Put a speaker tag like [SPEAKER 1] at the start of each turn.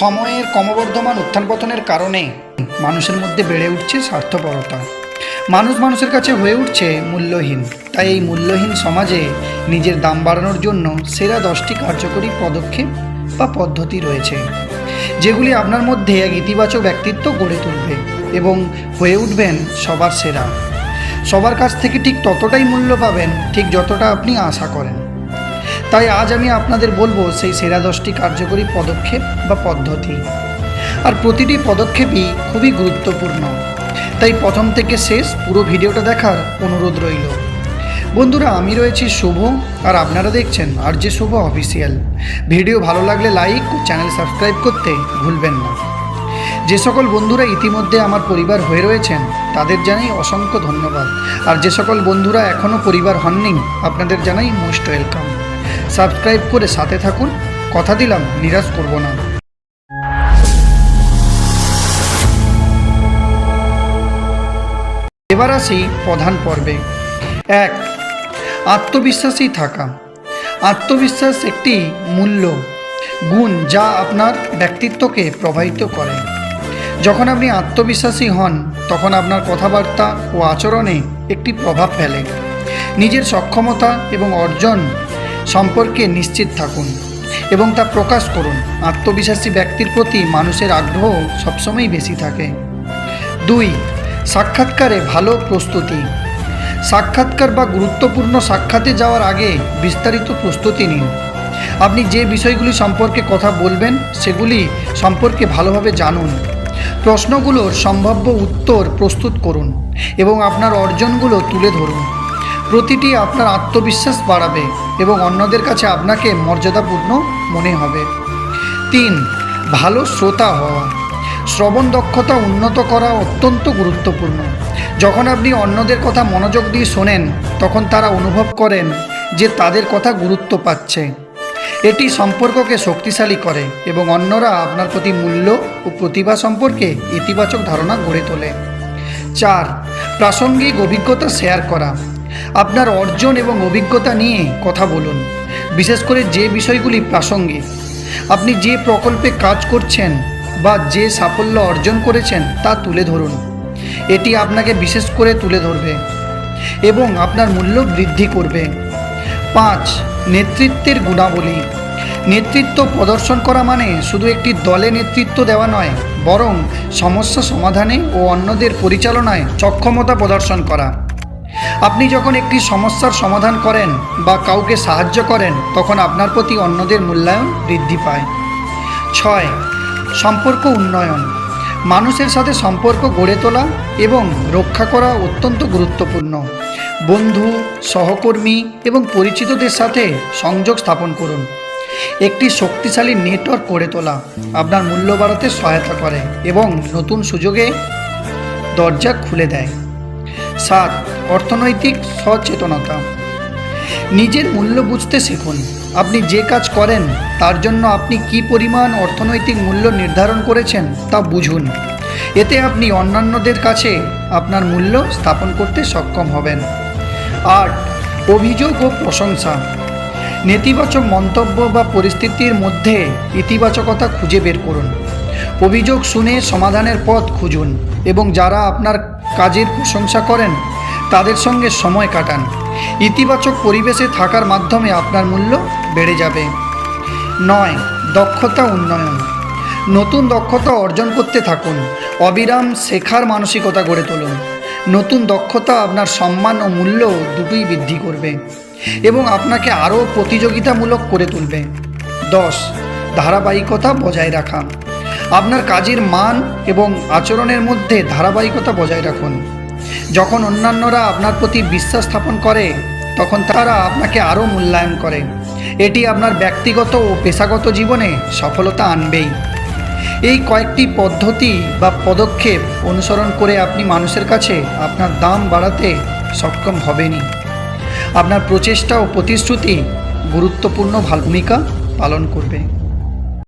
[SPEAKER 1] সময়ের ক্রমবর্ধমান উত্থান পতনের কারণে মানুষের মধ্যে বেড়ে উঠছে স্বার্থপরতা। মানুষ মানুষের কাছে হয়ে উঠছে মূল্যহীন। তাই এই মূল্যহীন সমাজে নিজের দাম বাড়ানোর জন্য সেরা দশটি কার্যকরী পদক্ষেপ বা পদ্ধতি রয়েছে, যেগুলি আপনার মধ্যে এক ইতিবাচক ব্যক্তিত্ব গড়ে তুলবে এবং হয়ে উঠবেন সবার সেরা। সবার কাছ থেকে ঠিক ততটাই মূল্য পাবেন, ঠিক যতটা আপনি আশা করেন। তাই আজ আমি আপনাদের বলব সেই সেরা দশটি কার্যকরী পদক্ষেপ বা পদ্ধতি। আর প্রতিটি পদক্ষেপই খুবই গুরুত্বপূর্ণ। তাই প্রথম থেকে শেষ পুরো ভিডিওটা দেখার অনুরোধ রইল। বন্ধুরা, আমি রয়েছি শুভ, আর আপনারা দেখছেন আর যে শুভ অফিসিয়াল। ভিডিও ভালো লাগলে লাইক ও চ্যানেল সাবস্ক্রাইব করতে ভুলবেন না। যে সকল বন্ধুরা ইতিমধ্যে আমার পরিবার হয়ে রয়েছেন, তাদের জানাই অসংখ্য ধন্যবাদ। আর যে সকল বন্ধুরা এখনও পরিবার হননি, আপনাদের জানাই মোস্ট ওয়েলকাম। সাবস্ক্রাইব করে সাথে থাকুন। কথা দিলাম, নিরাশ করব না। এবার আসি প্রধান পর্বে। এক, আত্মবিশ্বাসী থাকা। আত্মবিশ্বাস একটি মূল্য, গুণ যা আপনার ব্যক্তিত্বকে প্রভাবিত করে। যখন আপনি আত্মবিশ্বাসী হন, তখন আপনার কথাবার্তা ও আচরণে একটি প্রভাব ফেলে। নিজের সক্ষমতা এবং অর্জন সম্পর্কে নিশ্চিত থাকুন এবং তা প্রকাশ করুন। আত্মবিশ্বাসী ব্যক্তির প্রতি মানুষের আগ্রহ সবসময় বেশি থাকে। দুই, সাক্ষাৎকারে ভালো প্রস্তুতি। সাক্ষাৎকার বা গুরুত্বপূর্ণ সাক্ষাতে যাওয়ার আগে বিস্তারিত প্রস্তুতি নিন। আপনি যে বিষয়গুলি সম্পর্কে কথা বলবেন, সেগুলি সম্পর্কে ভালোভাবে জানুন। প্রশ্নগুলোর সম্ভাব্য উত্তর প্রস্তুত করুন এবং আপনার অর্জনগুলো তুলে ধরুন। প্রতিটি আপনার আত্মবিশ্বাস বাড়াবে এবং অন্যদের কাছে আপনাকে মর্যাদাপূর্ণ মনে হবে। তিন, ভালো শ্রোতা হওয়া। শ্রবণ দক্ষতা উন্নত করা অত্যন্ত গুরুত্বপূর্ণ। যখন আপনি অন্যদের কথা মনোযোগ দিয়ে শোনেন, তখন তারা অনুভব করেন যে তাদের কথা গুরুত্ব পাচ্ছে। এটি সম্পর্ককে শক্তিশালী করে এবং অন্যরা আপনার প্রতি মূল্য ও প্রতিভা সম্পর্কে ইতিবাচক ধারণা গড়ে তোলে। চার, প্রাসঙ্গিক অভিজ্ঞতা শেয়ার করা। আপনার অর্জন এবং অভিজ্ঞতা নিয়ে কথা বলুন। বিশেষ করে যে বিষয়গুলি প্রাসঙ্গিক। আপনি যে প্রকল্পে কাজ করছেন বা যে সাফল্য অর্জন করেছেন তা তুলে ধরুন। এটি আপনাকে বিশেষ করে তুলে ধরবে এবং আপনার মূল্য বৃদ্ধি করবে। পাঁচ, নেতৃত্বের গুণাবলী। নেতৃত্ব প্রদর্শন করা মানে শুধু একটি দলে নেতৃত্ব দেওয়া নয়, বরং সমস্যা সমাধানে ও অন্যদের পরিচালনায় সক্ষমতা প্রদর্শন করা। আপনি যখন একটি সমস্যার সমাধান করেন বা কাউকে সাহায্য করেন, তখন আপনার প্রতি অন্যদের মূল্যায়ন বৃদ্ধি পায়। ছয়, সম্পর্ক উন্নয়ন। মানুষের সাথে সম্পর্ক গড়ে তোলা এবং রক্ষা করা অত্যন্ত গুরুত্বপূর্ণ। বন্ধু, সহকর্মী এবং পরিচিতদের সাথে সংযোগ স্থাপন করুন। একটি শক্তিশালী নেটওয়ার্ক গড়ে তোলা আপনার মূল্য বাড়াতে সহায়তা করে এবং নতুন সুযোগে দরজা খুলে দেয়। সাত অর্থনৈতিক সচেতনতা। নিজের মূল্য বুঝতে শিখুন। আপনি যে কাজ করেন, তার জন্য আপনি কি পরিমাণ অর্থনৈতিক মূল্য নির্ধারণ করেছেন, তা বুঝুন। এতে আপনি অন্যান্যদের কাছে আপনার মূল্য স্থাপন করতে সক্ষম হবেন। আট, অভিযোগ ও প্রশংসা। নেতিবাচক মন্তব্য বা পরিস্থিতির মধ্যে ইতিবাচকতা খুঁজে বের করুন। অভিযোগ শুনে সমাধানের পথ খুঁজুন এবং যারা আপনার কাজের প্রশংসা করেন, তাদের সঙ্গে সময় কাটান। ইতিবাচক পরিবেশে থাকার মাধ্যমে আপনার মূল্য বেড়ে যাবে। নয়, দক্ষতা উন্নয়ন। নতুন দক্ষতা অর্জন করতে থাকুন। অবিরাম শেখার মানসিকতা গড়ে তুলুন। নতুন দক্ষতা আপনার সম্মান ও মূল্য দুটোই বৃদ্ধি করবে এবং আপনাকে আরও প্রতিযোগিতামূলক করে তুলবে। দশ, ধারাবাহিকতা বজায় রাখা। আপনার কাজের মান এবং আচরণের মধ্যে ধারাবাহিকতা বজায় রাখুন। যখন অন্যান্যরা আপনার প্রতি বিশ্বাস স্থাপন করে, তখন তারা আপনাকে আরও মূল্যায়ন করে। এটি আপনার ব্যক্তিগত ও পেশাগত জীবনে সফলতা আনবেই। এই কয়েকটি পদ্ধতি বা পদক্ষেপ অনুসরণ করে আপনি মানুষের কাছে আপনার দাম বাড়াতে সক্ষম হবেনই। আপনার প্রচেষ্টা ও প্রতিশ্রুতি গুরুত্বপূর্ণ ভূমিকা পালন করবে।